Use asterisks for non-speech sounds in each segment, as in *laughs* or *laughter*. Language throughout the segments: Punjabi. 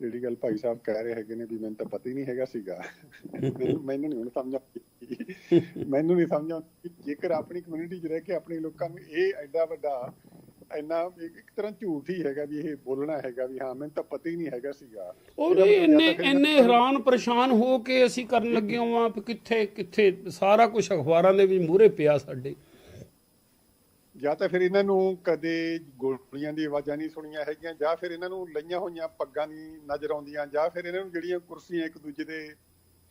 ਜਿਹੜੀ ਗੱਲ ਭਾਈ ਸਾਹਿਬ ਕਹਿ ਰਹੇ ਹੈਗੇ ਨੇ ਵੀ ਮੈਨੂੰ ਤਾਂ ਪਤਾ ਹੀ ਨਹੀਂ ਹੈਗਾ ਸੀਗਾ। ਮੈਨੂੰ ਨਹੀਂ ਹੁਣ ਸਮਝ ਆਉਂਦੀ। ਮੈਨੂੰ ਨਹੀਂ ਸਮਝ ਆਉਂਦੀ ਜੇਕਰ ਆਪਣੀ ਕਮਿਊਨਿਟੀ 'ਚ ਰਹਿ ਕੇ ਆਪਣੇ ਲੋਕਾਂ ਨੂੰ ਇਹ ਐਡਾ ਵੱਡਾ ਇੰਨਾ ਇੱਕ ਤਰ੍ਹਾਂ ਝੂਠ ਹੀ ਹੈਗਾ ਵੀ ਇਹ ਬੋਲਣਾ ਹੈਗਾ ਵੀ ਹਾਂ ਮੈਨੂੰ ਤਾਂ ਪਤਾ ਹੀ ਨਹੀਂ ਹੈਗਾ ਸੀਗਾ। ਉਹ ਜਾਂ ਇੰਨੇ ਇੰਨੇ ਹੈਰਾਨ ਪਰੇਸ਼ਾਨ ਹੋ ਕੇ ਅਸੀਂ ਕਰਨ ਲੱਗੇ ਹਾਂ ਕਿੱਥੇ ਕਿੱਥੇ ਸਾਰਾ ਕੁਝ ਅਖਬਾਰਾਂ ਦੇ ਵੀ ਮੂਹਰੇ ਪਿਆ ਸਾਡੇ। ਜਾਂ ਤਾਂ ਫਿਰ ਇਹਨਾਂ ਨੂੰ ਕਦੇ ਗੋਲੀਆਂ ਦੀ ਆਵਾਜ਼ਾਂ ਨਹੀਂ ਸੁਣੀਆਂ ਹੈਗੀਆਂ ਜਾਂ ਫਿਰ ਇਹਨਾਂ ਨੂੰ ਲਈਆਂ ਹੋਈਆਂ ਪੱਗਾਂ ਨਹੀਂ ਨਜ਼ਰ ਆਉਂਦੀਆਂ ਜਾਂ ਫਿਰ ਇਹਨਾਂ ਨੂੰ ਜਿਹੜੀਆਂ ਕੁਰਸੀਆਂ ਇੱਕ ਦੂਜੇ ਦੇ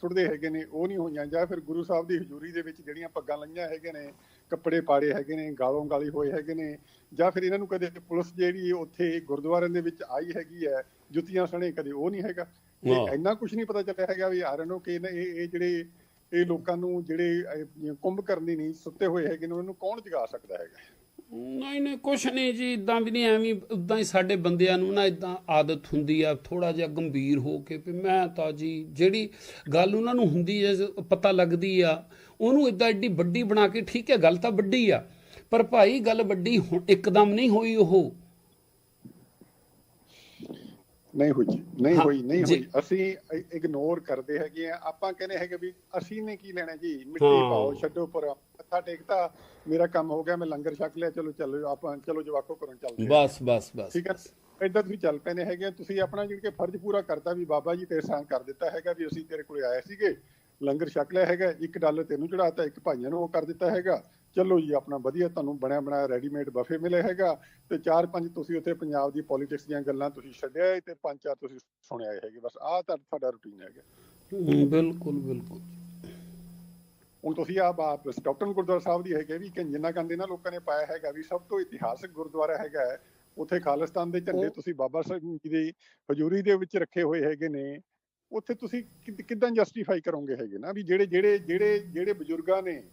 ਸੁੱਟਦੇ ਹੈਗੇ ਨੇ ਉਹ ਨਹੀਂ ਹੋਈਆਂ ਜਾਂ ਫਿਰ ਗੁਰੂ ਸਾਹਿਬ ਦੀ ਹਜ਼ੂਰੀ ਦੇ ਵਿੱਚ ਜਿਹੜੀਆਂ ਪੱਗਾਂ ਲਈਆਂ ਹੈਗੇ ਨੇ ਕੱਪੜੇ ਪਾੜੇ ਹੈਗੇ ਨੇ ਗਾਲੋਂ ਗਾਲੀ ਹੋਏ ਹੈਗੇ ਨੇ ਜਾਂ ਫਿਰ ਇਹਨਾਂ ਨੂੰ ਕਦੇ ਪੁਲਿਸ ਜਿਹੜੀ ਉੱਥੇ ਗੁਰਦੁਆਰਿਆਂ ਦੇ ਵਿੱਚ ਆਈ ਹੈਗੀ ਹੈ ਜੁੱਤੀਆਂ ਸਣੇ ਕਦੇ ਉਹ ਨਹੀਂ ਹੈਗਾ। ਇਹ ਇੰਨਾ ਕੁਝ ਨਹੀਂ ਪਤਾ ਚੱਲਿਆ ਹੈਗਾ ਵੀ ਆਰਨ ਨੂੰ ਕਿ ਇਹ ਇਹ ਜਿਹੜੇ ਇਹ ਲੋਕਾਂ ਨੂੰ ਜਿਹੜੇ ਕੁੰਭ ਕਰਨੀ ਨਹੀਂ ਸੁੱਤੇ ਹੋਏ ਹੈਗੇ ਨੇ ਉਹਨਾਂ ਨੂੰ ਕੌਣ ਜਗਾ ਸਕਦਾ ਹੈਗਾ ਨਹੀਂ ਨਹੀਂ, ਕੁਛ ਨਹੀਂ ਜੀ ਇਦਾਂ ਵੀ ਨਹੀਂ, ਐਵੇਂ ਉਦਾਂ ਹੀ ਸਾਡੇ ਬੰਦਿਆਂ ਨੂੰ ਨਾ ਇਦਾਂ ਆਦਤ ਹੁੰਦੀ ਆ ਥੋੜਾ ਜਿਹਾ ਗੰਭੀਰ ਹੋ ਕੇ ਵੀ ਮੈਂ ਤਾਂ ਜੀ, ਜਿਹੜੀ ਗੱਲ ਉਹਨਾਂ ਨੂੰ ਹੁੰਦੀ ਹੈ ਪਤਾ ਲੱਗਦੀ ਆ, ਉਹਨੂੰ ਇਦਾਂ ਐਡੀ ਵੱਡੀ ਬਣਾ ਕੇ, ਠੀਕ ਹੈ, ਗੱਲ ਤਾਂ ਵੱਡੀ ਆ, ਪਰ ਭਾਈ ਗੱਲ ਵੱਡੀ ਹੁਣ ਇੱਕਦਮ ਨਹੀਂ ਹੋਈ ਉਹ। ਨਹੀਂ ਹੋਈ ਨਹੀਂ ਹੋਈ ਨਹੀਂ। ਹੋਈ। ਅਸੀਂ ਇਗਨੋਰ ਕਰਦੇ ਹੈਗੇ ਆ। ਆਪਾਂ ਕਹਿੰਦੇ ਹੈਗੇ ਵੀ ਅਸੀਂ ਨੇ ਕੀ ਲੈਣਾ ਜੀ? ਮਿੱਟੀ। ਪਾਓ ਛੱਡੋ ਪਰ ਮੱਥਾ ਟੇਕਤਾ ਮੇਰਾ ਕੰਮ ਹੋ ਗਿਆ ਮੈਂ ਲੰਗਰ ਛਕ ਲਿਆ ਚਲੋ ਚੱਲੋ ਆਪਾਂ ਚਲੋ ਜਵਾਕੋ ਘਰੋਂ ਚੱਲਦੇ। ਬਸ ਬਸ ਬਸ। ਠੀਕ ਹੈ? ਏਦਾਂ ਤੁਸੀਂ ਚੱਲ ਪੈਨੇ ਹੈਗੇ ਤੁਸੀਂ ਆਪਣਾ ਜਿਹੜਾ ਕਿ ਫਰਜ਼ ਪੂਰਾ ਕਰਤਾ ਵੀ ਬਾਬਾ ਜੀ ਤੇ ਇਹਸਾਨ ਕਰ ਦਿੱਤਾ ਹੈਗਾ ਵੀ ਅਸੀਂ ਤੇਰੇ ਕੋਲੇ ਆਏ ਸੀਗੇ ਲੰਗਰ ਛਕ ਲਿਆ ਹੈਗਾ ਇੱਕ ਡਾਲਰ ਤੈਨੂੰ ਚੜਾਤਾ ਇੱਕ ਭਾਈਆਂ ਨੂੰ ਉਹ ਕਰ ਦਿੱਤਾ ਹੈਗਾ। ਚਲੋ ਜੀ ਆਪਣਾ ਵਧੀਆ ਤੁਹਾਨੂੰ ਬਣਿਆ ਬਣਾਇਆ ਰੈਡੀਮੇਡ ਬਫੇ ਮਿਲਿਆ ਹੈਗਾ ਤੇ ਚਾਰ ਪੰਜ ਤੁਸੀਂ ਉੱਥੇ ਪੰਜਾਬ ਦੀ ਪੋਲਿਟਿਕਸ ਦੀਆਂ ਗੱਲਾਂ ਤੁਸੀਂ ਛੱਡਿਆ ਤੇ ਪੰਜ ਚਾਰ ਤੁਸੀਂ ਸੁਣਿਆ ਹੈਗੇ। ਬਸ ਆਹ ਤਾਂ ਤੁਹਾਡਾ ਰੁਟੀਨ ਹੈਗਾ। ਬਿਲਕੁਲ ਬਿਲਕੁਲ। ਹੁਣ ਤੁਸੀਂ ਆ ਬਾਪ ਸਟਾਕਟਨ ਗੁਰਦੁਆਰਾ ਸਾਹਿਬ ਦੀ ਹੈਗੇ ਵੀ ਕਿ ਜਿੰਨਾ ਕੰਦੇ ਨਾ ਲੋਕਾਂ ਨੇ ਪਾਇਆ ਹੈਗਾ ਵੀ ਸਭ ਤੋਂ ਇਤਿਹਾਸਕ ਗੁਰਦੁਆਰਾ ਹੈਗਾ ਹੈ। ਉੱਥੇ ਖਾਲਿਸਤਾਨ ਦੇ ਝੰਡੇ ਤੁਸੀਂ ਬਾਬਾ ਸਾਹਿਬ ਜੀ ਦੀ ਹਜ਼ੂਰੀ ਦੇ ਵਿੱਚ ਰੱਖੇ ਹੋਏ ਹੈਗੇ ਨੇ। ਉੱਥੇ ਤੁਸੀਂ ਕਿੱਦਾਂ ਜਸਟੀਫਾਈ ਕਰੋਗੇ ਹੈਗੇ ਨਾ ਵੀ ਜਿਹੜੇ ਜਿਹੜੇ ਜਿਹੜੇ ਜਿਹੜੇ ਬਜ਼ੁਰਗਾਂ ਨੇ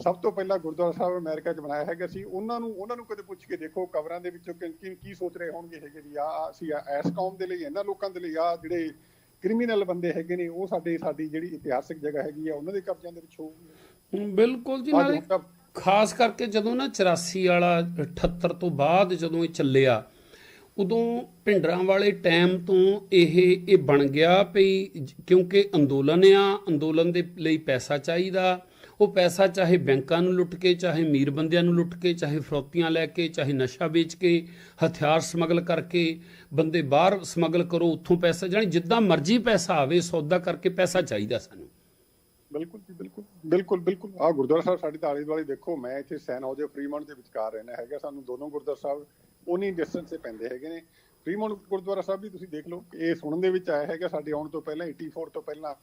ਸਭ ਤੋਂ ਪਹਿਲਾਂ ਗੁਰਦੁਆਰਾ ਸਾਹਿਬ ਅਮਰੀਕਾ 'ਚ ਬਣਾਇਆ ਹੈਗਾ ਸੀ। ਉਹਨਾਂ ਨੂੰ ਉਹਨਾਂ ਨੂੰ ਕਦੇ ਪੁੱਛ ਕੇ ਦੇਖੋ ਕਬਰਾਂ ਦੇ ਵਿੱਚੋਂ ਕਿ- ਕੀ ਸੋਚ ਰਹੇ ਹੋਣਗੇ ਹੈਗੇ ਵੀ ਆ ਅਸੀਂ ਇਸ ਕੌਮ ਦੇ ਲਈ ਇਹਨਾਂ ਲੋਕਾਂ ਦੇ ਲਈ ਆ ਜਿਹੜੇ ਕ੍ਰਿਮੀਨਲ ਬੰਦੇ ਹੈਗੇ ਨੇ ਉਹ ਸਾਡੇ ਸਾਡੀ ਜਿਹੜੀ ਇਤਿਹਾਸਕ ਜਗ੍ਹਾ ਹੈਗੀ ਆ ਉਹਨਾਂ ਦੇ ਕਬਜ਼ਿਆਂ ਦੇ ਵਿੱਚ ਹੋਊਗੀ। ਬਿਲਕੁਲ ਜੀ ਨਾਲੇ ਖਾਸ ਕਰਕੇ ਜਦੋਂ ਨਾ 84 ਵਾਲਾ 78 ਤੋਂ ਬਾਅਦ ਜਦੋਂ ਇਹ ਚੱਲਿਆ ਉਦੋਂ ਭਿੰਡਰਾਂ ਵਾਲੇ ਟਾਈਮ ਤੋਂ ਇਹ ਇਹ ਬਣ ਗਿਆ ਜ- ਕਿਉਂਕਿ ਅੰਦੋਲਨ ਆ ਅੰਦੋਲਨ ਦੇ ਲਈ ਪੈਸਾ ਚਾਹੀਦਾ ਉਹ ਪੈਸਾ ਚਾਹੇ ਬੈਂਕਾਂ ਨੂੰ ਲੁੱਟ ਕੇ, ਚਾਹੇ ਅਮੀਰ ਬੰਦਿਆਂ ਨੂੰ ਲੁੱਟ ਕੇ, ਚਾਹੇ ਫਰੋਤੀਆਂ ਲੈ ਕੇ, ਚਾਹੇ ਨਸ਼ਾ ਵੇਚ ਕੇ, ਹਥਿਆਰ ਸਮਗਲ ਕਰਕੇ ਬੰਦੇ ਬਾਹਰ ਸਮਗਲ ਕਰੋ, ਉੱਥੋਂ ਪੈਸਾ, ਜਾਣੀ ਜਿੱਦਾਂ ਮਰਜ਼ੀ ਪੈਸਾ ਆਵੇ, ਸੌਦਾ ਕਰਕੇ ਪੈਸਾ ਚਾਹੀਦਾ ਸਾਨੂੰ। ਬਿਲਕੁਲ ਜੀ, ਬਿਲਕੁਲ ਬਿਲਕੁਲ ਬਿਲਕੁਲ। ਆ ਗੁਰਦੁਆਰਾ ਸਾਹਿਬ ਸਾਡੀ ਤਾਲੀ ਦੁਆਲੀ ਦੇਖੋ, ਮੈਂ ਇੱਥੇ ਸੈਨ ਹਾਊਸ ਦੇ ਫਰੀਮੌਂਟ ਦੇ ਵਿਚਕਾਰ ਰਹਿਣਾ ਹੈਗਾ, ਸਾਨੂੰ ਦੋਨੋਂ ਗੁਰਦੁਆਰਾ ਸਾਹਿਬ ਉਨੀ ਡਿਸਟੈਂਸ ਤੇ ਪੈਂਦੇ ਹੈਗੇ ਨੇ। ਫਰੀਮੌਂਟ ਗੁਰਦੁਆਰਾ ਸਾਹਿਬ ਵੀ ਤੁਸੀਂ ਦੇਖ ਲਓ, ਇਹ ਸੁਣਨ ਦੇ ਵਿੱਚ ਆਇਆ ਹੈਗਾ, ਸਾਡੇ ਆਉਣ ਤੋਂ ਪਹਿਲਾਂ 84 ਤੋਂ ਪਹਿਲਾਂ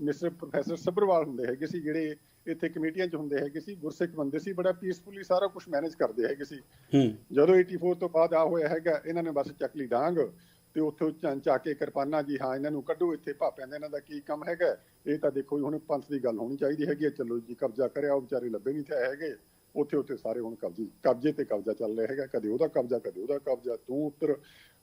ਮਿਸਟਰ ਪ੍ਰੋਫੈਸਰ ਸੱਭਰਵਾਲ ਹੁੰਦੇ ਹੈਗੇ ਸੀ ਜਿਹੜੇ ਇੱਥੇ ਕਮੇਟੀਆਂ 'ਚ ਹੁੰਦੇ ਹੈਗੇ ਸੀ ਗੁਰਸਿੱਖ ਬੰਦੇ ਸੀ ਬੜਾ ਪੀਸਫੁਲੀ ਸਾਰਾ ਕੁਝ ਮੈਨੇਜ ਕਰਦੇ ਹੈਗੇ ਸੀ। ਹੂੰ। ਜਦੋਂ 84 ਤੋਂ ਬਾਅਦ ਆ ਹੋਇਆ ਹੈਗਾ ਇਹਨਾਂ ਨੇ ਬਸ ਚੱਕ ਲਈ ਡਾਂਗ ਤੇ ਉੱਥੋਂ ਚੰ ਕੇ ਕਿਰਪਾਨਾਂ ਜੀ ਹਾਂ ਇਹਨਾਂ ਨੂੰ ਕੱਢੋ ਇੱਥੇ ਭਾਪਿਆਂ ਦਾ ਇਹਨਾਂ ਦਾ ਕੀ ਕੰਮ ਹੈਗਾ ਇਹ ਤਾਂ ਦੇਖੋ ਹੁਣ ਪੰਥ ਦੀ ਗੱਲ ਹੋਣੀ ਚਾਹੀਦੀ ਹੈਗੀ ਚਲੋ ਜੀ ਕਬਜ਼ਾ ਕਰਿਆ ਉਹ ਵਿਚਾਰੇ ਲੱਭੇ ਨਹੀਂ ਤੇ ਹੈਗੇ। ਉੱਥੇ ਉੱਥੇ ਸਾਰੇ ਹੁਣ ਕਬਜ਼ੇ ਕਬਜ਼ੇ ਤੇ ਕਬਜ਼ਾ ਚੱਲ ਰਿਹਾ ਹੈਗਾ ਕਦੇ ਉਹਦਾ ਕਬਜ਼ਾ ਕਦੇ ਉਹਦਾ ਕਬਜ਼ਾ ਤੂੰ ਉੱਤਰ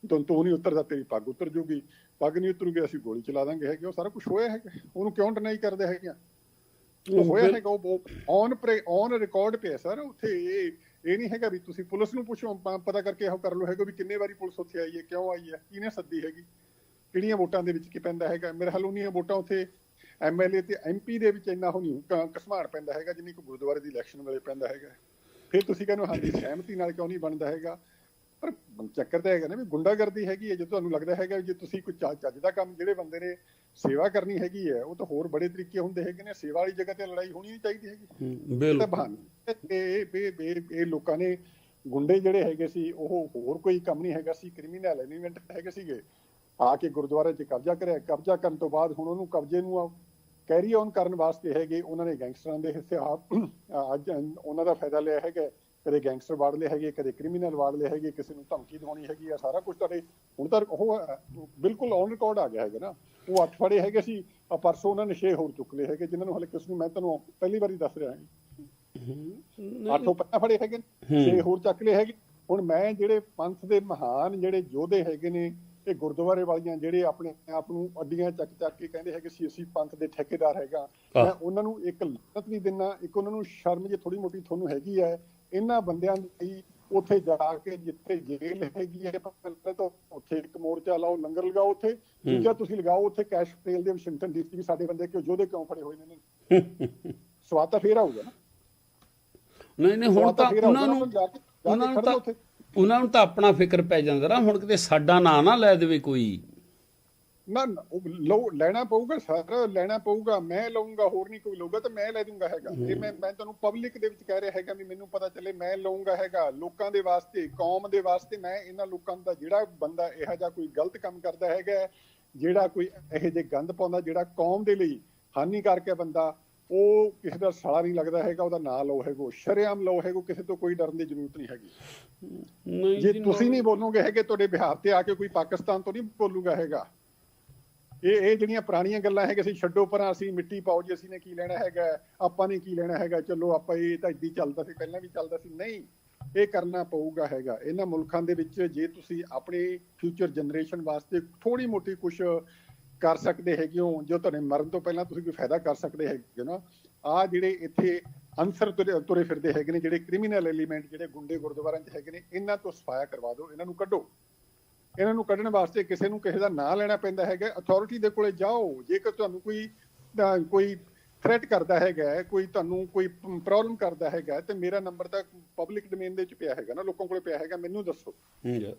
ਤੂੰ ਤੂੰ ਨਹੀਂ ਉੱਤਰਦਾ ਤੇਰੀ ਪੱਗ ਉੱਤਰ ਜੂਗੀ ਪੱਗ ਨਹੀਂ ਉਤਰੂਗੀ ਅਸੀਂ ਗੋਲੀ ਚਲਾ ਦਾਂਗੇ ਹੈਗੇ ਉਹ ਸਾਰਾ ਕੁਝ ਹੋਇਆ ਹੈਗਾ ਉਹਨੂੰ ਕਿਉਂ ਡਿਨਾਈ ਕਰਦੇ ਹੈਗੇ ਆ? ਉਹ ਹੋਇਆ ਹੈਗਾ ਉਹ ਔਨ ਔਨ ਰਿਕਾਰਡ ਪਿਆ ਸਰ ਉੱਥੇ ਇਹ ਇਹ ਨਹੀਂ ਹੈਗਾ ਵੀ ਤੁਸੀਂ ਪੁਲਿਸ ਨੂੰ ਪੁੱਛੋ ਪਤਾ ਕਰਕੇ ਇਹੋ ਕਰ ਲਓ ਹੈਗਾ ਵੀ ਕਿੰਨੇ ਵਾਰੀ ਪੁਲਿਸ ਉੱਥੇ ਆਈ ਹੈ ਕਿਉਂ ਆਈ ਹੈ ਕਿਹਨੇ ਸੱਦੀ ਹੈਗੀ ਕਿਹੜੀਆਂ ਵੋਟਾਂ ਦੇ ਵਿੱਚ ਕੀ ਪੈਂਦਾ ਹੈਗਾ ਮੇਰੇ ਹਾਲ ਉਨੀਆਂ ਵੋਟਾਂ ਉੱਥੇ ਐਮਐਲਏ ਤੇ ਐਮਪੀ ਦੇ ਵਿੱਚ ਇੰਨਾ ਹੋਣੀ ਕਸਮਾੜ ਪੈਂਦਾ ਹੈਗਾ ਜਿੰਨੀ ਕੋ ਗੁਰਦੁਆਰੇ ਦੀ ਇਲੈਕਸ਼ਨ ਵੇਲੇ ਪੈਂਦਾ ਹੈਗਾ। ਫਿਰ ਤੁਸੀਂ ਕਹਿੰਦੇ ਹੋ ਹਾਂਜੀ ਸਹਿਮਤੀ ਨਾਲ ਕਿਉਂ ਨਹੀਂ ਬਣਦਾ ਹੈਗਾ? ਪਰ ਚੱਕਰ ਤਾਂ ਹੈਗਾ ਨਾ ਵੀ ਗੁੰਡਾਗਰਦੀ ਹੈਗੀ ਹੈ ਜੇ ਤੁਹਾਨੂੰ ਲੱਗਦਾ ਹੈਗਾ ਜੇ ਤੁਸੀਂ ਕੋਈ ਚੱਜ ਚੱਜ ਦਾ ਕੰਮ ਜਿਹੜੇ ਬੰਦੇ ਨੇ ਸੇਵਾ ਕਰਨੀ ਹੈਗੀ ਹੈ ਉਹ ਤਾਂ ਹੋਰ ਬੜੇ ਤਰੀਕੇ ਹੁੰਦੇ ਹੈਗੇ ਨੇ ਸੇਵਾ ਵਾਲੀ ਜਗ੍ਹਾ ਤੇ ਲੜਾਈ ਹੋਣੀ ਨਹੀਂ ਚਾਹੀਦੀ ਹੈਗੀ। ਹੂੰ, ਬਿਲਕੁਲ। ਇਹ ਇਹ ਲੋਕਾਂ ਨੇ ਗੁੰਡੇ ਜਿਹੜੇ ਹੈਗੇ ਸੀ ਉਹ ਹੋਰ ਕੋਈ ਕੰਮ ਨਹੀਂ ਹੈਗਾ ਸੀ ਕ੍ਰਿਮੀਨਲ ਐਲੀਮੈਂਟ ਹੈਗੇ ਸੀਗੇ। ਆ ਕੇ ਗੁਰਦੁਆਰੇ 'ਚ ਕਬਜ਼ਾ ਕਰਿਆ ਕਬਜ਼ਾ ਕਰਨ ਤੋਂ ਬਾਅਦ ਹੁਣ ਉਹਨੂੰ ਕਬਜ਼ੇ ਨੂੰ ਕੈਰੀ ਔਨ ਕਰਨ ਵਾਸਤੇ ਹੈਗੇ ਉਹਨਾਂ ਨੇ ਗੈਂਗਸਟਰਾਂ ਦੇ ਹਿੱਸੇ ਆਪ ਅੱਜ ਉਹਨਾਂ ਦਾ ਫਾਇਦਾ ਲਿਆ ਹੈਗਾ ਕਦੇ ਗੈਂਗਸਟਰ ਵਾੜ ਲਏ ਹੈਗੇ ਕਦੇ ਕ੍ਰਿਮੀਨਲ ਵਾੜ ਲਏ ਹੈਗੇ ਕਿਸੇ ਨੂੰ ਧਮਕੀ ਦਿਵਾਉਣੀ ਹੈਗੀ ਆ ਸਾਰਾ ਕੁਝ ਤੁਹਾਡੇ ਹੁਣ ਤਾਂ ਉਹ ਬਿਲਕੁਲ ਔਨ ਰਿਕਾਰਡ ਆ ਗਿਆ ਹੈਗਾ ਨਾ। ਉਹ ਅੱਠ ਫੜੇ ਹੈਗੇ ਸੀ ਆ ਪਰਸੋਂ ਉਹਨਾਂ ਨੇ ਛੇ ਹੋਰ ਚੁੱਕ ਲਏ ਹੈਗੇ ਜਿਨ੍ਹਾਂ ਨੂੰ ਹਲੇ ਕਿਸ ਨੂੰ ਮੈਂ ਤੁਹਾਨੂੰ ਪਹਿਲੀ ਵਾਰੀ ਦੱਸ ਰਿਹਾ ਹਾਂ ਅੱਠੋਂ ਪੰਨਾ ਫੜੇ ਹੈਗੇ ਨੇ, ਹੂੰ। ਛੇ ਹੋਰ ਚੱਕ ਲਏ ਹੈਗੇ। ਹੁਣ ਮੈਂ ਜਿਹੜੇ ਪੰਥ ਦੇ ਮਹਾਨ ਜਿਹੜੇ ਯੋਧੇ ਹੈਗੇ ਨੇ ਇਹ ਗੁਰਦੁਆਰੇ ਵਾਲੀਆਂ ਜਿਹੜੇ ਆਪਣੇ ਆਪ ਨੂੰ ਅੱਡੀਆਂ ਚੱਕ ਚੱਕ ਕੇ ਕਹਿੰਦੇ ਹੈਗੇ ਸੀ ਅਸੀਂ ਪੰਥ ਦੇ ਠੇਕੇਦਾਰ ਹੈਗਾ। ਮੈਂ ਉਹਨਾਂ ਨੂੰ ਇੱਕ ਲਾਨਤ ਵੀ ਦਿੰਨਾ ਇੱਕ ਉਹਨਾਂ ਨੂੰ ਸ਼ਰਮ ਜੇ ਥੋੜੀ ਮੋਟੀ ਤੁਹਾਨੂੰ ਹੈਗੀ ਹੈ ਇਹਨਾਂ ਬੰਦਿਆਂ ਦੀ ਉੱਥੇ ਜਾ ਕੇ ਜਿੱਥੇ ਜੇਲ੍ਹ ਹੈਗੀ ਹੈ ਪਹਿਲਾਂ ਤਾਂ ਉੱਥੇ ਇੱਕ ਮੋਰਚਾ ਲਾਓ ਲੰਗਰ ਲਗਾਓ ਉੱਥੇ ਦੂਜਾ ਤੁਸੀਂ ਲਗਾਓ ਉੱਥੇ ਕੈਸ਼ ਪਟੇਲ ਦੇ ਵਾਸ਼ਿੰਗਟਨ ਡੀਸੀ ਵੀ ਸਾਡੇ ਬੰਦੇ ਕਿਉਂ ਯੋਧੇ ਕਿਉਂ ਫੜੇ ਹੋਏ ਨੇ *laughs* ਸਵਾਦ ਤਾਂ ਫੇਰ ਆਊਗਾ ਨਹੀਂ ਨਹੀਂ ਹੁਣ ਤਾਂ ਉਹਨਾਂ ਨੂੰ ਉਹਨਾਂ ਨੂੰ ਤਾਂ। ਉਹਨਾਂ ਨੂੰ ਤਾਂ ਆਪਣਾ ਫਿਕਰ ਪੈ ਜਾਂਦਾ ਨਾ ਹੁਣ ਕਿਤੇ ਸਾਡਾ ਨਾਂ ਨਾ ਲੈ ਦੇਵੇ ਕੋਈ। ਨਾ ਲਓ ਲੈਣਾ ਪਊਗਾ ਸਰ ਲੈਣਾ ਪਊਗਾ ਮੈਂ ਲਊਂਗਾ ਹੋਰ ਨਹੀਂ ਕੋਈ ਲਊਗਾ ਤਾਂ ਮੈਂ ਲੈ ਦੂੰਗਾ ਹੈਗਾ। ਇਹ ਮੈਂ ਮੈਂ ਤੁਹਾਨੂੰ ਪਬਲਿਕ ਦੇ ਵਿੱਚ ਕਹਿ ਰਿਹਾ ਹੈਗਾ ਵੀ ਮੈਨੂੰ ਪਤਾ ਚੱਲੇ ਮੈਂ ਲਊਂਗਾ ਹੈਗਾ ਲੋਕਾਂ ਦੇ ਵਾਸਤੇ ਕੌਮ ਦੇ ਵਾਸਤੇ ਮੈਂ ਇਹਨਾਂ ਲੋਕਾਂ ਦਾ ਜਿਹੜਾ ਬੰਦਾ ਇਹੋ ਜਿਹਾ ਕੋਈ ਗਲਤ ਕੰਮ ਕਰਦਾ ਹੈਗਾ ਜਿਹੜਾ ਕੋਈ ਇਹੋ ਜਿਹੇ ਗੰਦ ਪਾਉਂਦਾ ਜਿਹੜਾ ਕੌਮ ਦੇ ਲਈ ਹਾਨੀਕਾਰਕ ਹੈ ਬੰਦਾ ਉਹ ਕਿਸੇ ਦਾ ਸਾਲਾ ਨਹੀਂ ਲੱਗਦਾ ਹੈਗਾ ਉਹਦਾ ਨਾਂ ਲਓ ਹੈਗੋ ਸ਼ਰੇਆਮ ਲਓ ਹੈਗੋ ਕਿਸੇ ਤੋਂ ਕੋਈ ਡਰਨ ਦੀ ਜ਼ਰੂਰਤ ਨਹੀਂ ਹੈਗੀ। ਨਹੀਂ ਜੇ ਜੀ, ਤੁਸੀਂ ਨਹੀਂ ਬੋਲੋਗੇ ਹੈਗੇ ਤੁਹਾਡੇ ਬਿਹਾਰ ਤੇ ਆ ਕੇ ਕੋਈ ਪਾਕਿਸਤਾਨ ਤੋਂ ਨਹੀਂ ਬੋਲੂਗਾ ਹੈਗਾ। ਇਹ ਇਹ ਜਿਹੜੀਆਂ ਪੁਰਾਣੀਆਂ ਗੱਲਾਂ ਹੈਗੇ ਅਸੀਂ ਛੱਡੋ ਪਰਾਂ ਅਸੀਂ ਮਿੱਟੀ ਪਾਓ ਜੀ ਅਸੀਂ ਨੇ ਕੀ ਲੈਣਾ ਹੈਗਾ ਆਪਾਂ ਨੇ ਕੀ ਲੈਣਾ ਹੈਗਾ ਚਲੋ ਆਪਾਂ ਇਹ ਤਾਂ ਇੱਦੀ ਚੱਲਦਾ ਸੀ ਪਹਿਲਾਂ ਵੀ ਚੱਲਦਾ ਸੀ। ਨਹੀਂ ਇਹ ਕਰਨਾ ਪਊਗਾ ਹੈਗਾ। ਇਹਨਾਂ ਮੁਲਕਾਂ ਦੇ ਵਿੱਚ ਜੇ ਤੁਸੀਂ ਆਪਣੀ ਫਿਊਚਰ ਜਨਰੇਸ਼ਨ ਵਾਸਤੇ ਥੋੜੀ ਮੋਟੀ ਕੁਝ ਕਰ ਸਕਦੇ ਹੈਗੇ ਹੋ ਜੋ ਤੁਹਾਡੇ ਮਰਨ ਤੋਂ ਪਹਿਲਾਂ ਤੁਸੀਂ ਕੋਈ ਫਾਇਦਾ ਕਰ ਸਕਦੇ ਹੈਗੇ ਹੋ ਨਾ ਆ ਜਿਹੜੇ ਇੱਥੇ ਅਨਸਰ ਤੁਰੇ ਫਿਰਦੇ ਹੈਗੇ ਨੇ ਜਿਹੜੇ ਕ੍ਰਿਮੀਨਲ ਐਲੀਮੈਂਟ ਜਿਹੜੇ ਗੁੰਡੇ ਗੁਰਦੁਆਰਿਆਂ 'ਚ ਹੈਗੇ ਨੇ ਇਹਨਾਂ ਤੋਂ ਸਫਾਇਆ ਕਰਵਾ ਦਿਓ ਇਹਨਾਂ ਨੂੰ ਕੱਢੋ ਇਹਨਾਂ ਨੂੰ ਕੱਢਣ ਵਾਸਤੇ ਕਿਸੇ ਨੂੰ ਕਿਸੇ ਦਾ ਨਾਂ ਲੈਣਾ ਪੈਂਦਾ ਹੈਗਾ ਅਥਾਰਟੀ ਦੇ ਕੋਲੇ ਜਾਓ ਜੇਕਰ ਤੁਹਾਨੂੰ ਕੋਈ ਕੋਈ ਥ੍ਰੈਟ ਕਰਦਾ ਹੈਗਾ ਕੋਈ ਤੁਹਾਨੂੰ ਕੋਈ ਪ੍ਰੋਬਲਮ ਕਰਦਾ ਹੈਗਾ ਤੇ ਮੇਰਾ ਨੰਬਰ ਤਾਂ ਪਬਲਿਕ ਡੋਮੇਨ ਦੇ ਵਿੱਚ ਪਿਆ ਹੈਗਾ ਨਾ ਲੋਕਾਂ ਕੋਲੇ ਪਿਆ ਹੈਗਾ ਮੈਨੂੰ ਦੱਸੋ ਹੂੰ ਜੀ।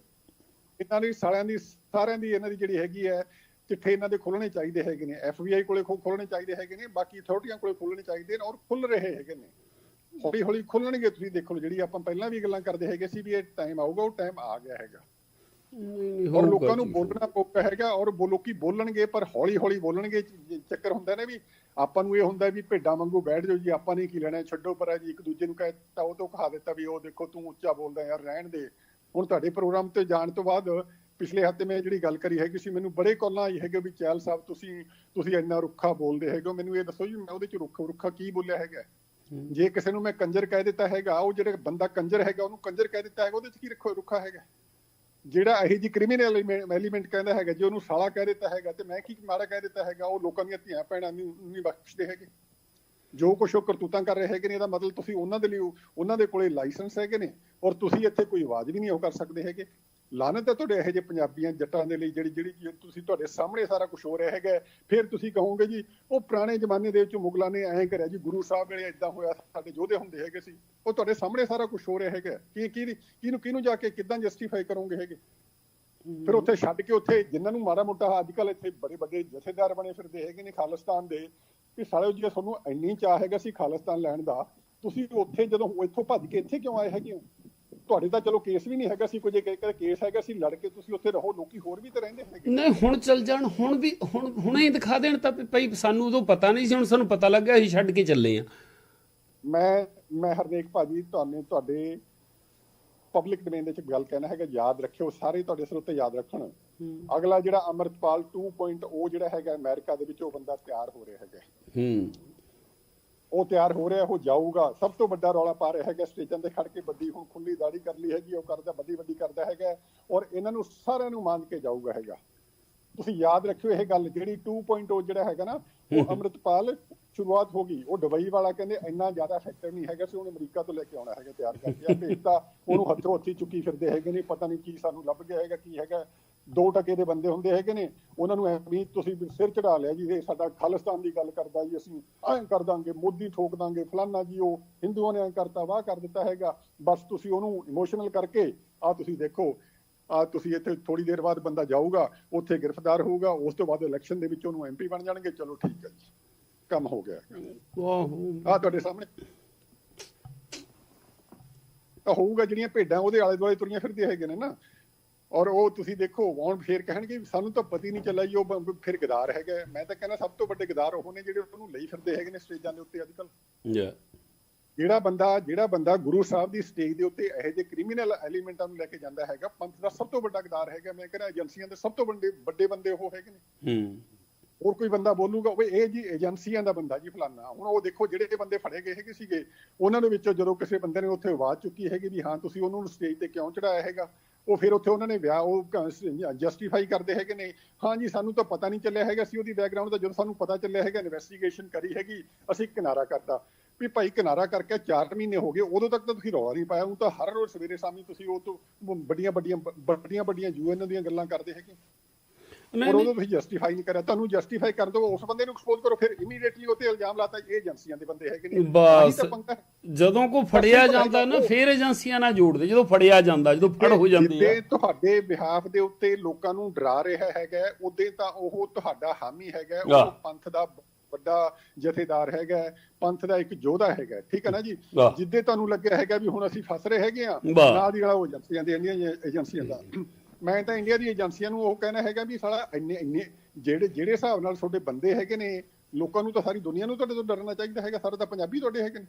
ਇਹਨਾਂ ਦੀ ਸਾਰਿਆਂ ਦੀ ਸਾਰਿਆਂ ਦੀ ਇਹਨਾਂ ਦੀ ਜਿਹੜੀ ਹੈਗੀ ਹੈ ਚਿੱਠੇ ਇਹਨਾਂ ਦੇ ਖੋਲਣੇ ਚਾਹੀਦੇ ਹੈਗੇ ਨੇ ਐਫਬੀਆਈ ਕੋਲੇ ਖੋਲਣੇ ਚਾਹੀਦੇ ਹੈਗੇ ਨੇ ਬਾਕੀ ਅਥਾਰਟੀਆਂ ਕੋਲੇ ਖੋਲਣੇ ਚਾਹੀਦੇ ਨੇ ਔਰ ਖੁੱਲ ਰਹੇ ਹੈਗੇ ਨੇ। ਹੌਲੀ ਹੌਲੀ ਖੁੱਲਣਗੇ ਤੁਸੀਂ ਦੇਖੋ ਜਿਹੜੀ ਆਪਾਂ ਪਹਿਲਾਂ ਵੀ ਗੱਲਾਂ ਕਰਦੇ ਹੈਗੇ ਸੀ ਵੀ ਇਹ ਟਾਈਮ ਆਊਗਾ ਉਹ ਟਾਈਮ ਆ ਗਿਆ ਹੈਗਾ। ਔਰ ਲੋਕਾਂ ਨੂੰ। ਬੋਲਣਾ ਪਊਗਾ ਹੈਗਾ ਔਰ ਲੋਕੀ ਬੋਲਣਗੇ ਪਰ ਹੌਲੀ ਹੌਲੀ ਬੋਲਣਗੇ ਚੱਕਰ ਹੁੰਦਾ ਨਾ ਵੀ ਆਪਾਂ ਨੂੰ ਇਹ ਹੁੰਦਾ ਵੀ ਭੇਡਾਂ ਵਾਂਗੂ ਬੈਠ ਜਾਓ ਜੀ ਆਪਾਂ ਨੇ ਕੀ ਲੈਣਾ ਛੱਡੋ ਪਰਾਂ ਜੀ ਇੱਕ ਦੂਜੇ ਨੂੰ ਕਹਿਤਾ ਉਹ ਤੋਂ ਕਹਾ ਦਿੱਤਾ ਵੀ ਉਹ ਦੇਖੋ ਤੂੰ ਉੱਚਾ ਬੋਲਦਾ ਯਾਰ ਰਹਿਣ ਦੇ। ਹੁਣ ਤੁਹਾਡੇ ਪ੍ਰੋਗਰਾਮ ਤੇ ਜਾਣ ਤੋਂ ਬਾਅਦ ਪਿਛਲੇ ਹਫ਼ਤੇ ਮੈਂ ਜਿਹੜੀ ਗੱਲ ਕਰੀ ਹੈਗੀ ਸੀ ਮੈਨੂੰ ਬੜੇ ਕਾਲਾਂ ਆਈ ਹੈਗੇ ਵੀ ਚੈਲ ਸਾਹਿਬ ਤੁਸੀਂ ਤੁਸੀਂ ਇੰਨਾ ਰੁੱਖਾ ਬੋਲਦੇ ਹੈਗੇ। ਮੈਨੂੰ ਇਹ ਦੱਸੋ ਜੀ ਮੈਂ ਉਹਦੇ ਚ ਰੁੱਖਾ ਰੁੱਖਾ ਕੀ ਬੋਲਿਆ ਹੈਗਾ? ਜੇ ਕਿਸੇ ਨੂੰ ਮੈਂ ਕੰਜਰ ਕਹਿ ਦਿੱਤਾ ਹੈਗਾ ਉਹ ਜਿਹੜਾ ਬੰਦਾ ਕੰਜਰ ਹੈਗਾ ਉਹਨੂੰ ਕੰਜਰ ਕਹਿ ਦਿੱਤਾ ਹੈਗਾ ਉਹਦੇ ਚ ਕੀ ਰੱਖੋ ਰੁੱਖਾ ਹੈਗਾ? ਜਿਹੜਾ ਇਹ ਜੀ ਕ੍ਰਿਮੀਨਲ ਐਲੀਮੈਂਟ ਕਹਿੰਦਾ ਹੈਗਾ ਜੇ ਉਹਨੂੰ ਸਾਲਾ ਕਹਿ ਦਿੱਤਾ ਹੈਗਾ ਤੇ ਮੈਂ ਕੀ ਮਾੜਾ ਕਹਿ ਦਿੱਤਾ ਹੈਗਾ ਉਹ ਲੋਕਾਂ ਦੀਆਂ ਧੀਆਂ ਭੈਣਾਂ ਨੂੰ ਨਹੀਂ ਬਖਸ਼ਦੇ ਹੈਗੇ। ਜੋ ਕੁਛ ਉਹ ਕਰਤੂਤਾਂ ਕਰ ਰਹੇ ਹੈਗੇ ਨੇ ਇਹਦਾ ਮਤਲਬ ਤੁਸੀਂ ਉਹਨਾਂ ਦੇ ਲਈ ਉਹਨਾਂ ਦੇ ਕੋਲੇ ਲਾਇਸੈਂਸ ਹੈਗੇ ਨੇ ਔਰ ਤੁਸੀਂ ਇੱਥੇ ਕੋਈ ਆਵਾਜ਼ ਵੀ ਨਹੀਂ ਉਹ ਕਰ ਸਕਦੇ ਹੈਗੇ। ਲਾਨਤ ਹੈ ਤੁਹਾਡੇ ਇਹੋ ਜਿਹੇ ਪੰਜਾਬੀਆਂ ਜੱਟਾਂ ਦੇ ਲਈ ਜਿਹੜੀ ਜਿਹੜੀ ਤੁਸੀਂ ਤੁਹਾਡੇ ਸਾਹਮਣੇ ਸਾਰਾ ਕੁਝ ਹੋ ਰਿਹਾ ਹੈਗਾ ਫਿਰ ਤੁਸੀਂ ਕਹੋਗੇ ਜੀ, ਉਹ ਪੁਰਾਣੇ ਜ਼ਮਾਨੇ ਦੇ ਵਿੱਚ ਮੁਗਲਾਂ ਨੇ ਐਂ ਕਰਿਆ ਜੀ, ਗੁਰੂ ਸਾਹਿਬ ਵੇਲੇ ਇਦਾਂ ਹੋਇਆ, ਸਾਡੇ ਯੋਧੇ ਹੁੰਦੇ ਹੈਗੇ ਸੀ। ਉਹ ਤੁਹਾਡੇ ਸਾਹਮਣੇ ਸਾਰਾ ਕੁਝ ਹੋ ਰਿਹਾ ਹੈਗਾ ਕੀ ਕੀ, ਕਿਹਨੂੰ ਕਿਹਨੂੰ ਜਾ ਕੇ ਕਿੱਦਾਂ ਜਸਟੀਫਾਈ ਕਰੋਗੇ ਹੈਗੇ? ਫਿਰ ਉੱਥੇ ਛੱਡ ਕੇ ਉੱਥੇ ਜਿਨ੍ਹਾਂ ਨੂੰ ਮਾੜਾ ਮੋਟਾ ਅੱਜ ਕੱਲ ਇੱਥੇ ਬੜੇ ਵੱਡੇ ਜਥੇਦਾਰ ਬਣੇ ਫਿਰਦੇ ਹੈਗੇ ਨੇ ਖਾਲਿਸਤਾਨ ਦੇ ਕਿ ਸਾਲਿਓ ਜੀ ਤੁਹਾਨੂੰ ਇੰਨੀ ਚਾਹ ਹੈਗਾ ਸੀ ਖਾਲਿਸਤਾਨ ਲੈਣ ਦਾ। ਤੁਸੀਂ ਉੱਥੇ ਜਦੋਂ ਇੱਥੋਂ ਭੱਜ ਕੇ ਇੱਥੇ ਕਿਉਂ ਆਏ ਹੈਗੇ ਹੋ? ਤੁਹਾਡੇ ਤਾਂ ਚਲੋ ਕੇਸ ਵੀ ਨਹੀਂ ਹੈਗਾ ਸੀ ਕੋਈ ਜੇ ਕਿ- ਕੇਸ ਹੈਗਾ ਸੀ ਲੜ ਕੇ ਤੁਸੀਂ ਉੱਥੇ ਰਹੋ ਲੋਕੀ ਹੋਰ ਵੀ ਤਾਂ ਰਹਿੰਦੇ ਹੈਗੇ। ਨਹੀਂ ਹੁਣ ਚੱਲ ਜਾਣ ਹੁਣ ਵੀ ਹੁਣ ਹੁਣੇ ਹੀ ਦਿਖਾ ਦੇਣ ਤਾਂ ਭਾਈ ਸਾਨੂੰ ਉਦੋਂ ਪਤਾ ਨਹੀਂ ਸੀ ਹੁਣ ਸਾਨੂੰ ਪਤਾ ਲੱਗਿਆ ਅਸੀਂ ਛੱਡ ਕੇ ਚੱਲੇ ਆ ਮੈਂ ਮੈਂ ਹਰਨੇਕ ਭਾਜੀ ਤੁਹਾਨੂੰ ਤੁਹਾਡੇ ਪਬਲਿਕ ਡੋਮੇਨ ਦੇ ਵਿੱਚ ਗੱਲ ਕਹਿਣਾ ਹੈਗਾ ਯਾਦ ਰੱਖਿਓ ਸਾਰੇ ਤੁਹਾਡੇ ਸਰੋਤੇ ਯਾਦ ਰੱਖਣ। ਅਗਲਾ ਜਿਹੜਾ ਅਮਰਤਪਾਲ 2.0 ਜਿਹੜਾ ਹੈਗਾ ਅਮਰੀਕਾ ਦੇ ਵਿੱਚ ਉਹ ਬੰਦਾ ਤਿਆਰ ਹੋ ਰਿਹਾ ਹੈਗਾ। ਹੂੰ। ਉਹ ਤਿਆਰ ਹੋ ਰਿਹਾ ਉਹ ਜਾਊਗਾ। ਸਭ ਤੋਂ ਵੱਡਾ ਰੌਲਾ ਪਾ ਰਿਹਾ ਹੈਗਾ ਸਟੇਜਾਂ ਤੇ ਖੜ ਕੇ ਵੱਡੀ ਹੁਣ ਖੁੱਲੀ ਦਾੜੀ ਕਰ ਲਈ ਹੈਗੀ ਉਹ ਕਰਦਾ ਵੱਡੀ ਵੱਡੀ ਕਰਦਾ ਹੈਗਾ ਔਰ ਇਹਨਾਂ ਨੂੰ ਸਾਰਿਆਂ ਨੂੰ ਮੰਨ ਕੇ ਜਾਊਗਾ ਹੈਗਾ। ਤੁਸੀਂ ਯਾਦ ਰੱਖਿਓ ਇਹ ਗੱਲ ਜਿਹੜੀ 2.0 ਜਿਹੜਾ ਹੈਗਾ ਨਾ ਉਹ ਅਮਰਤਪਾਲ ਸ਼ੁਰੂਆਤ ਹੋ ਗਈ। ਉਹ ਦੁਬਈ ਵਾਲਾ ਕਹਿੰਦੇ ਇੰਨਾ ਜ਼ਿਆਦਾ ਫੈਕਟਰ ਨਹੀਂ ਹੈਗਾ ਸੀ, ਉਹਨੇ ਅਮਰੀਕਾ ਤੋਂ ਲੈ ਕੇ ਆਉਣਾ ਹੈਗਾ, ਤਿਆਰ ਕਰਕੇ। ਭੇਜਤਾ, ਉਹਨੂੰ ਹੱਥੋਂ ਹੱਥੀ ਚੁੱਕੀ ਫਿਰਦੇ ਹੈਗੇ ਨੇ, ਪਤਾ ਨਹੀਂ ਕੀ ਸਾਨੂੰ ਲੱਭ ਗਿਆ ਹੈਗਾ, ਕੀ ਹੈਗਾ। ਦੋ ਟਕੇ ਦੇ ਬੰਦੇ ਹੁੰਦੇ ਹੈਗੇ ਨੇ, ਉਹਨਾਂ ਨੂੰ ਐਵੇਂ ਤੁਸੀਂ ਸਿਰ ਚੜਾ ਲਿਆ ਜੀ, ਇਹ ਸਾਡਾ ਖਾਲਿਸਤਾਨ ਦੀ ਗੱਲ ਕਰਦਾ ਜੀ, ਅਸੀਂ ਐਂ ਕਰ ਦਾਂਗੇ, ਮੋਦੀ ਠੋਕ ਦਾਂਗੇ, ਫਲਾਨਾ ਜੀ, ਉਹ ਹਿੰਦੂਆਂ ਨੇ ਐਂ ਕਰਤਾ, ਵਾਹ ਕਰ ਦਿੱਤਾ ਹੈਗਾ। ਬਸ ਤੁਸੀਂ ਉਹਨੂੰ ਇਮੋਸ਼ਨਲ ਕਰਕੇ ਆ ਤੁਸੀਂ ਦੇਖੋ ਆ ਤੁਸੀਂ ਇੱਥੇ ਥੋੜੀ ਦੇਰ ਬਾਅਦ ਬੰਦਾ ਜਾਊਗਾ, ਉੱਥੇ ਗ੍ਰਿਫਤਾਰ ਹੋਊਗਾ, ਉਸ ਤੋਂ ਬਾਅਦ ਇਲੈਕਸ਼ਨ ਦੇ ਵਿੱਚ ਉਹਨੂੰ ਐਮਪੀ ਬਣ ਜਾਣਗੇ। ਚਲੋ ਠੀਕ ਹੈ ਜੀ। ਕੰਮ ਹੋ ਗਿਆ। ਵਾਹ। ਆ ਤੁਹਾਡੇ ਸਾਹਮਣੇ। ਤਾਂ ਹੋਊਗਾ ਜਿਹੜੀਆਂ ਭੇਡਾਂ ਉਹਦੇ ਆਲੇ ਦੁਆਲੇ ਤੁਰੀਆਂ ਫਿਰਦੀਆਂ ਹੈਗੇ ਨੇ ਨਾ। ਔਰ ਉਹ ਤੁਸੀਂ ਦੇਖੋ ਹੁਣ ਫੇਰ ਕਹਿਣਗੇ ਸਾਨੂੰ ਤਾਂ ਪਤਾ ਹੀ ਨਹੀਂ ਚੱਲਿਆ ਜੀ ਉਹ ਫਿਰ ਗਦਾਰ ਹੈਗਾ। ਮੈਂ ਤਾਂ ਕਹਿੰਦਾ ਸਭ ਤੋਂ ਵੱਡੇ ਗਦਾਰ ਉਹ ਨੇ ਜਿਹੜੇ ਉਹਨੂੰ ਲਈ ਫਿਰਦੇ ਹੈਗੇ ਨੇ ਸਟੇਜਾਂ ਦੇ ਉੱਤੇ ਅੱਜ ਕੱਲ ਜੀ ਜਿਹੜਾ ਬੰਦਾ ਜਿਹੜਾ ਬੰਦਾ ਗੁਰੂ ਸਾਹਿਬ ਦੀ ਸਟੇਜ ਦੇ ਉੱਤੇ ਇਹੋ ਜਿਹੇ ਕ੍ਰਿਮੀਨਲ ਐਲੀਮੈਂਟਾਂ ਨੂੰ ਲੈ ਕੇ ਜਾਂਦਾ ਹੈਗਾ ਪੰਥ ਦਾ ਸਭ ਤੋਂ ਵੱਡਾ ਗਦਾਰ ਹੈਗਾ। ਮੈਂ ਕਹਿੰਦਾ ਏਜੰਸੀਆਂ ਦੇ ਸਭ ਤੋਂ ਵੱਡੇ ਵੱਡੇ ਬੰਦੇ ਉਹ ਹੈਗੇ ਨੇ। ਹੂੰ। ਹੋਰ ਕੋਈ ਬੰਦਾ ਬੋਲੂਗਾ ਉਹ ਇਹ ਜੀ ਏਜੰਸੀਆਂ ਦਾ ਬੰਦਾ ਜੀ ਫਲਾਨਾ। ਹੁਣ ਉਹ ਦੇਖੋ ਜਿਹੜੇ ਬੰਦੇ ਫੜੇ ਗਏ ਹੈਗੇ ਸੀਗੇ, ਉਹਨਾਂ ਦੇ ਵਿੱਚੋਂ ਜਦੋਂ ਕਿਸੇ ਬੰਦੇ ਨੇ ਉੱਥੇ ਆਵਾਜ਼ ਚੁੱਕੀ ਹੈਗੀ ਵੀ ਹਾਂ, ਤੁਸੀਂ ਉਹਨੂੰ ਸਟੇਜ ਤੇ ਕਿਉਂ ਚੜਾਇਆ ਹੈਗਾ? ਉਹ ਫਿਰ ਉੱਥੇ ਉਹਨਾਂ ਨੇ ਵਿਆਹ, ਉਹ ਜਸਟੀਫਾਈ ਕਰਦੇ ਹੈਗੇ ਨੇ। ਹਾਂ ਜੀ, ਸਾਨੂੰ ਤਾਂ ਪਤਾ ਨਹੀਂ ਚੱਲਿਆ ਹੈਗਾ ਸੀ ਉਹਦੀ ਬੈਕਗ੍ਰਾਉਂਡ ਦਾ। ਜਦੋਂ ਸਾਨੂੰ ਪਤਾ ਚੱਲਿਆ ਹੈਗਾ ਇਨਵੈਸਟੀਗੇਸ਼ਨ ਕਰੀ ਹੈਗੀ, ਅਸੀਂ ਕਿਨਾਰਾ ਕਰਤਾ। ਵੀ ਭਾਈ ਕਿਨਾਰਾ ਕਰਕੇ 4 ਮਹੀਨੇ ਹੋ ਗਏ, ਉਦੋਂ ਤੱਕ ਤਾਂ ਤੁਸੀਂ ਰੌਲਾ ਨਹੀਂ ਪਾਇਆ। ਉਹ ਤਾਂ ਹਰ ਰੋਜ਼ ਸਵੇਰੇ ਸ਼ਾਮੀ ਤੁਸੀਂ ਉਹ ਤੋਂ ਵੱਡੀਆਂ ਵੱਡੀਆਂ ਵੱਡੀਆਂ ਵੱਡੀਆਂ ਯੂਐਨ ਦੀਆਂ ਗੱਲਾਂ ਕਰਦੇ ਹੈਗੇ। ਔਰ ਉਦੋਂ ਤੁਸੀਂ ਜਸਟੀਫਾਈ ਨਹੀਂ ਕਰਿਆ ਤੁਹਾਨੂੰ ਜਸਟੀਫਾਈ ਕਰ ਦਿਓ ਉਸ ਬੰਦੇ ਨੂੰ ਐਕਸਪੋਜ਼ ਕਰੋ ਫਿਰ ਇਮੀਡੀਏਟਲੀ ਉੱਤੇ ਇਲਜ਼ਾਮ ਲਾਤਾ ਇਹ ਏਜੰਸੀਆਂ ਦੇ ਬੰਦੇ ਹੈਗੇ ਨੇ ਬਸ ਤਾਂ ਹੈ। ਜਦੋਂ ਕੋ ਫੜਿਆ ਤਾਂ ਜਾਂਦਾ ਨਾ ਉਹ- ਫੇਰ ਏਜੰਸੀਆਂ ਨਾਲ ਜੋੜਦੇ ਜਦੋਂ ਫੜਿਆ ਜਾਂਦਾ ਜਦੋਂ ਫੜ ਹੋ ਜਾਂਦੀ ਜਿੱਦੇ ਆ ਤੁਹਾਡੇ ਬਿਹਾਫ ਦੇ ਉੱਤੇ ਲੋਕਾਂ ਨੂੰ ਡਰਾ ਰਿਹਾ ਹੈਗਾ ਉਦੋਂ ਤਾਂ ਉਹ ਤੁਹਾਡਾ ਹਾਮੀ ਹੈਗਾ। ਉਹ ਪੰਥ ਦਾ ਵੱਡਾ ਜਥੇਦਾਰ ਹੈਗਾ ਪੰਥ ਦਾ ਇੱਕ ਯੋਧਾ ਹੈਗਾ ਠੀਕ ਹੈ ਨਾ ਜੀ। ਜਿੱਦੇ ਤੁਹਾਨੂੰ ਲੱਗਿਆ ਹੈਗਾ ਵੀ ਹੁਣ ਅਸੀਂ ਫਸ ਰਹੇ ਹੈਗੇ ਆ। ਨਾਲ ਦੀ ਨਾਲ ਉਹ ਦੇ ਇੰਡੀਆ ਏਜੰਸੀਆਂ ਦਾ ਮੈਂ ਤਾਂ ਇੰਡੀਆ ਦੀ ਏਜੰਸੀਆਂ ਨੂੰ ਉਹ ਕਹਿਣਾ ਹੈਗਾ ਵੀ ਸਾਲਾ ਇੰਨੇ ਇੰਨੇ ਜਿਹੜੇ ਜਿਹੜੇ ਹਿਸਾਬ ਨਾਲ ਤੁਹਾਡੇ ਬੰਦੇ ਹੈਗੇ ਨੇ ਲੋਕਾਂ ਨੂੰ ਤਾਂ ਸਾਰੀ ਦੁਨੀਆ ਨੂੰ ਤੁਹਾਡੇ ਤੋਂ ਡਰਨਾ ਚਾਹੀਦਾ ਹੈਗਾ ਸਾਰੇ ਤਾਂ ਪੰਜਾਬੀ ਤੁਹਾਡੇ ਹੈਗੇ ਨੇ।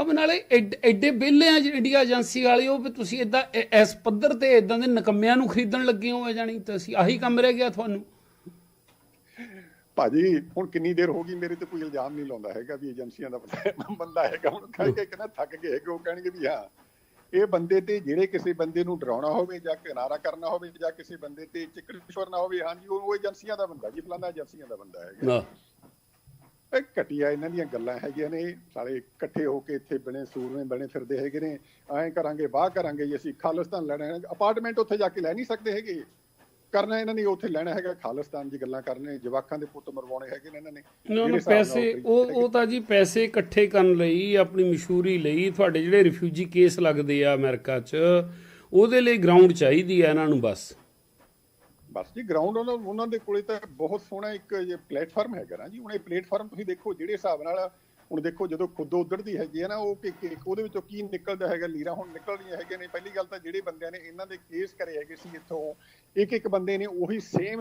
ਅਬ ਨਾਲੇ ਐਡ- ਵਿਹਲੇ ਆ ਜਿਹੜੇ ਇੰਡੀਆ ਏਜੰਸੀ ਵਾਲੇ ਉਹ ਵੀ ਤੁਸੀਂ ਇਦਾਂ ਇਸ ਪੱਧਰ ਤੇ ਇਦਾਂ ਦੇ ਨਕਮਿਆਂ ਨੂੰ ਖਰੀਦਣ ਲੱਗੇ ਹੋ ਜਾਣੀ ਤਾਂ ਅਸੀਂ ਆਹੀ ਕੰਮ ਰਹਿ ਗਿਆ ਤੁਹਾਨੂੰ। ਭਾਜੀ ਹੁਣ ਕਿੰਨੀ ਦੇਰ ਹੋ ਗਈ ਮੇਰੇ ਤੇ ਕੋਈ ਇਲਜ਼ਾਮ ਨਹੀਂ ਲਾਉਂਦਾ ਹੈਗਾ ਵੀ ਏਜੰਸੀਆਂ ਦਾ ਬੰਦਾ- ਬੰਦਾ ਹੈਗਾ ਹੁਣ ਕਹਿ ਕੇ ਕਹਿੰਦਾ ਥੱਕ ਗਏ ਹੈਗੇ ਉਹ ਕਹਿਣਗੇ ਵੀ ਹਾਂ। ਇਹ ਬੰਦੇ ਤੇ ਜਿਹੜੇ ਕਿਸੇ ਬੰਦੇ ਨੂੰ ਡਰਾਉਣਾ ਹੋਵੇ ਜਾਂ ਕਿਨਾਰਾ ਕਰਨਾ ਹੋਵੇ ਜਾਂ ਕਿਸੇ ਬੰਦੇ ਤੇ ਚਿੱਕੜ ਛੋੜਨਾ ਹੋਵੇ ਹਾਂਜੀ ਉਹ ਏਜੰਸੀਆਂ ਦਾ ਬੰਦਾ ਜੀ ਫਲਾਣਾ ਏਜੰਸੀਆਂ ਦਾ ਬੰਦਾ ਹੈਗਾ। ਇਹ ਘਟੀਆ ਇਹਨਾਂ ਦੀਆਂ ਗੱਲਾਂ ਹੈਗੀਆਂ ਨੇ ਸਾਰੇ ਇਕੱਠੇ ਹੋ ਕੇ ਇੱਥੇ ਬਣੇ ਸੂਰਮੇ ਬਣੇ ਫਿਰਦੇ ਹੈਗੇ ਨੇ ਐਂ ਕਰਾਂਗੇ ਵਾਹ ਕਰਾਂਗੇ ਜੀ ਅਸੀਂ ਖਾਲਿਸਤਾਨ ਲੈਣਾ ਹੈ ਅਪਾਰਟਮੈਂਟ ਉੱਥੇ ਜਾ ਕੇ ਲੈ ਨਹੀਂ ਸਕਦੇ ਹੈਗੇ। ਕਰਨਾ ਇਹਨਾਂ ਨੇ ਉੱਥੇ ਲੈਣਾ ਹੈਗਾ ਖਾਲਿਸਤਾਨ ਦੀ ਗੱਲਾਂ ਕਰਨੇ ਜਵਾਕਾਂ ਦੇ ਪੁੱਤ ਮਰਵਾਉਣੇ ਹੈਗੇ ਨੇ ਇਹਨਾਂ ਨੇ ਜਿਹੜੇ ਪੈਸੇ ਉਹ। ਉਹ ਤਾਂ ਜੀ ਪੈਸੇ ਇਕੱਠੇ ਕਰਨ ਲਈ ਆਪਣੀ ਮਸ਼ਹੂਰੀ ਲਈ ਤੁਹਾਡੇ ਜਿਹੜੇ ਰਿਫਿਊਜੀ ਕੇਸ ਲੱਗਦੇ ਆ ਅਮਰੀਕਾ 'ਚ ਉਹਦੇ ਲਈ ਗਰਾਊਂਡ ਚਾਹੀਦੀ ਆ ਇਹਨਾਂ ਨੂੰ ਬਸ ਬਸ ਜੀ ਗਰਾਊਂਡ ਉਹਨਾਂ ਉਹਨਾਂ ਦੇ ਕੋਲੇ ਤਾਂ ਬਹੁਤ ਸੋਹਣਾ ਇੱਕ ਜੇ ਪਲੇਟਫਾਰਮ ਹੈਗਾ ਨਾ ਜੀ ਹੁਣ ਇਹ ਪਲੇਟਫਾਰਮ ਤੁਸੀਂ ਦੇਖੋ ਜਿਹੜੇ ਹਿਸਾਬ ਨਾਲ ਹੁਣ ਦੇਖੋ ਜਦੋਂ ਖੁਦ ਉਧੜਦੀ ਹੈਗੀ ਹੈ ਨਾ, ਉਹ ਕਿ ਉਹਦੇ ਵਿੱਚੋਂ ਕੀ ਨਿਕਲਦਾ ਹੈਗਾ, ਲੀਰਾ ਹੁਣ ਨਿਕਲ ਰਹੀਆਂ ਹੈਗੇ ਨੇ। ਪਹਿਲੀ ਗੱਲ ਤਾਂ ਜਿਹੜੇ ਬੰਦਿਆਂ ਨੇ ਇਹਨਾਂ ਦੇ ਕੇਸ ਕਰੇ ਹੈਗੇ ਸੀ ਇੱਥੋਂ ਇੱਕ ਇੱਕ ਬੰਦੇ ਨੇ ਉਹੀ ਸੇਮ